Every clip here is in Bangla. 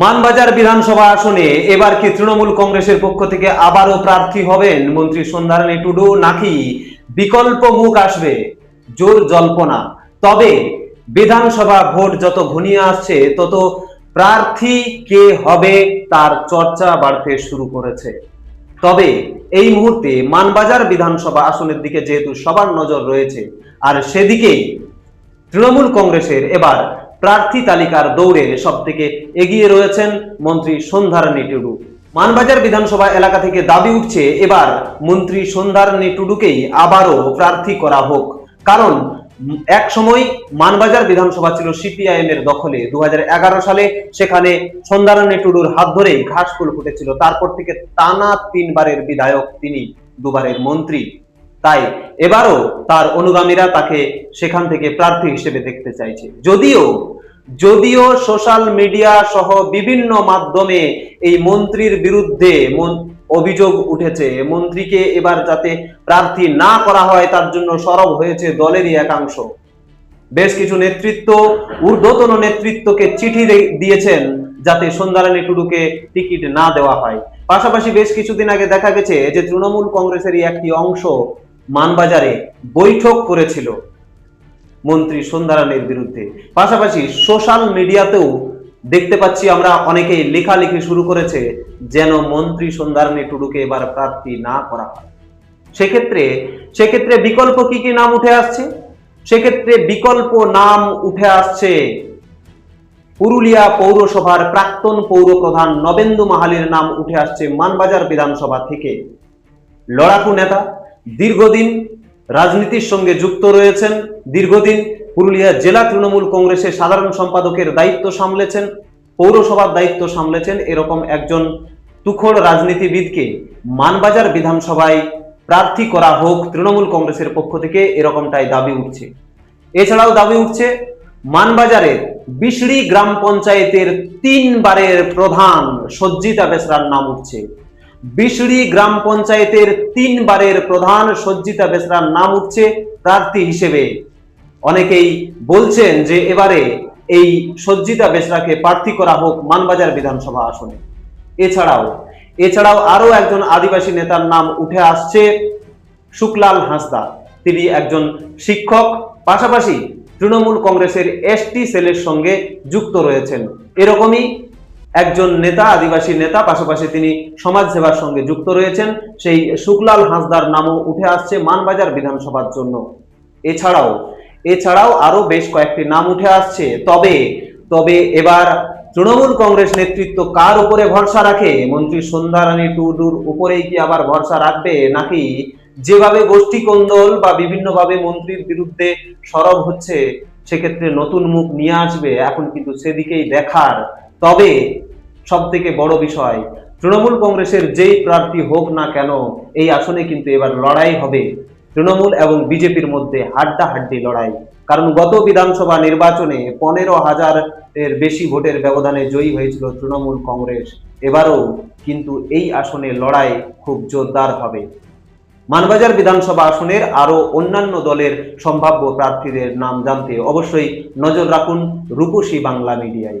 মানবাজার বিধানসভা আসনে এবার কি তৃণমূল কংগ্রেসের পক্ষ থেকে আবারও প্রার্থী হবেন মন্ত্রী সন্ধ্যারানী টুডু, নাকি বিকল্প মুখ আসবে? জোর জল্পনা। তবে বিধানসভা ভোট যত ঘনিয়ে আসছে, তত প্রার্থী কে হবে তার চর্চা বাড়তে শুরু করেছে। তবে এই মুহূর্তে মানবাজার বিধানসভা আসনের দিকে যেহেতু সবার নজর রয়েছে, আর সেদিকেই তৃণমূল কংগ্রেসের এবার প্রার্থী তালিকার দৌড়ে সব থেকে এগিয়ে রয়েছেন মন্ত্রী সন্ধ্যারানী টুডু মানবাজার বিধানসভা এলাকা থেকে দাবি উঠছে, এবার মন্ত্রী সন্ধ্যারানী টুডুকেই আবারও প্রার্থী করা হোক। কারণ, এক সময় মানবাজার বিধানসভা ছিল সিপিআইএম এর দখলে। দু হাজার এগারো সালে সেখানে সন্ধ্যারানী টুডুর হাত ধরেই ঘাস ফুল ফুটেছিল। তারপর থেকে টানা তিনবারের বিধায়ক তিনি, দুবারের মন্ত্রী। তাই এবারও তার অনুগামীরা তাকে সেখান থেকে প্রার্থী হিসেবে দেখতে চাইছে। যদিও যদিও সোশ্যাল মিডিয়া সহ বিভিন্ন মাধ্যমে এই মন্ত্রীর বিরুদ্ধে অভিযোগ উঠেছে মন্ত্রীকে এবার যাতে প্রার্থী না করা হয় তার জন্য সরব হয়েছে দলেরই একাংশ। বেশ কিছু নেতৃত্ব, ঊর্ধ্বতন নেতৃত্বকে চিঠি দিয়েছেন যাতে সন্ধ্যারানী টুডুকে টিকিট না দেওয়া হয়। পাশাপাশি বেশ কিছুদিন আগে দেখা গেছে যে তৃণমূল কংগ্রেসেরই একটি অংশ মানবাজারে বৈঠক করেছিল মন্ত্রী সন্ধ্যারানীর বিরুদ্ধে। পাশাপাশি সোশ্যাল মিডিয়াতেও দেখতে পাচ্ছি আমরা অনেকেই লেখালেখি শুরু করেছে যেন মন্ত্রী সন্ধ্যারানী টুডুকে এবার প্রার্থী না করা হয়। সেক্ষেত্রে সেক্ষেত্রে বিকল্প কি কি নাম উঠে আসছে? সেক্ষেত্রে বিকল্প নাম উঠে আসছে পুরুলিয়া পৌরসভার প্রাক্তন পৌর প্রধান নবেন্দু মাহালির নাম উঠে আসছে মানবাজার বিধানসভা থেকে। লড়াকু নেতা দীর্ঘদিন রাজনীতির সঙ্গে যুক্ত রয়েছেন, দীর্ঘদিন পুরুলিয়া জেলা তৃণমূল কংগ্রেসের সাধারণ সম্পাদকের দায়িত্ব সামলেছেন, পৌরসভার দায়িত্ব সামলেছেন এরকম একজন তুখোড় রাজনীতিবিদকে মানবাজার বিধানসভায় প্রার্থী করা হোক তৃণমূল কংগ্রেসের পক্ষ থেকে এরকমটাই দাবি উঠছে। এছাড়াও দাবি উঠছে, মানবাজারের বিশড়ি গ্রাম পঞ্চায়েতের তিনবারের প্রধান সজ্জিতা বেসরার নাম উঠছে। বিশড়ি গ্রাম পঞ্চায়েতের তিনবারের প্রধান সজ্জিতা বেসরার নাম উঠছে প্রার্থী হিসেবে। অনেকেই বলছেন যে এবারে এই সজ্জিতা বেসরাকে প্রার্থী করা হোক মানবাজার বিধানসভা আসনে। এছাড়াও এছাড়াও আরও একজন আদিবাসী নেতার নাম উঠে আসছে শুক্লাল হাঁসদা। তিনি একজন শিক্ষক, পাশাপাশি তৃণমূল কংগ্রেসের এসটি সেলের সঙ্গে যুক্ত রয়েছেন। এরকমই একজন নেতা, আদিবাসী নেতা, পাশাপাশি তিনি সমাজ সেবার সঙ্গে যুক্ত রয়েছেন। সেই শুক্লাল হাঁসদার নামও উঠে আসছে মানবাজার বিধানসভার জন্য। এছাড়াও এছাড়াও আরও বেশ কয়েকটি নাম উঠে আসছে। তবে তবে এবার তৃণমূল কংগ্রেস নেতৃত্ব কার উপরে ভরসা রাখে? মন্ত্রী সন্ধ্যারানী টুডুর উপরেই কি আবার ভরসা রাখবে? নাকি যেভাবে গোষ্ঠী কোন্দল বা বিভিন্নভাবে মন্ত্রীর বিরুদ্ধে সরব হচ্ছে, সেক্ষেত্রে নতুন মুখ নিয়ে আসবে। এখন কিন্তু সেদিকেই দেখার তবে সব থেকে বড় বিষয়, তৃণমূল কংগ্রেসের যেই প্রার্থী হোক না কেন, এই আসনে কিন্তু এবার লড়াই হবে। তৃণমূল এবং বিজেপির মধ্যে হাড্ডাহাড্ডি লড়াই। কারণ গত বিধানসভা নির্বাচনে পনেরো হাজার এর বেশি ভোটের ব্যবধানে জয়ী হয়েছিল তৃণমূল কংগ্রেস। এবারও কিন্তু এই আসনে লড়াই খুব জোরদার হবে। মানবাজার বিধানসভা আসনের আরও অন্যান্য দলের সম্ভাব্য প্রার্থীদের নাম জানতে অবশ্যই নজর রাখুন রূপসী বাংলা মিডিয়ায়।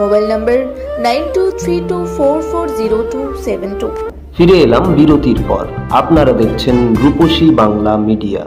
Mobile number nine two three two four four zero two seven two. ফিরে এলাম বিরতির পর। আপনারা দেখছেন রূপসী বাংলা মিডিয়া।